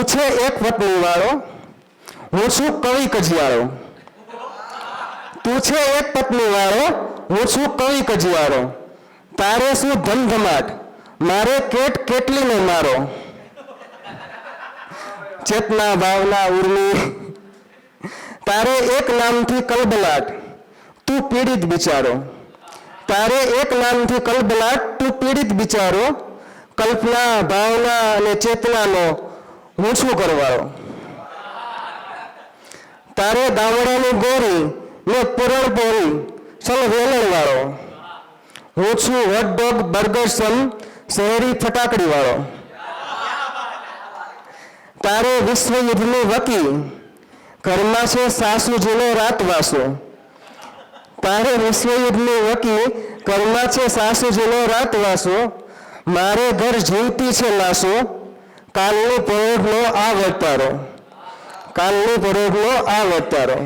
તું છે એક પત્ની વાળો હું છું કવિ કજિયાળો. તું છે એક પત્ની વાળો હું છું કવિ કજિયાળો. તારે શું ધમધમાટ? મારે કેટ કેટલીને મારો? ચેતના ભાવના ઉર્મી. તારે એક નામથી કલબલાટ. તું પીડિત બિચારો. તારે એક નામથી કલબલાટ, તું પીડિત બિચારો. કલ્પના, ભાવના અને ચેતનાનો હું શું કરવાળો તારે દાવડાની ગોરી ને પુરણ પોરી સલ વેલણ વાળો હું છું હોટ ડોગ બર્ગર સમ શહેરી ફટાકડી વાળો તારે વિશ્વ યુદ્ધની વકી, ઘરમાં છે સાસુજીનો રાતવાસો તારે વિશ્વ યુદ્ધની વકી, ઘરમાં છે સાસુજીનો રાતવાસો મારે ઘર જીવતી છે લાશો కాళ్ళు పొరట్లో ఆగొత్తారు కాళ్ళు పొరట్లో ఆగొత్తారు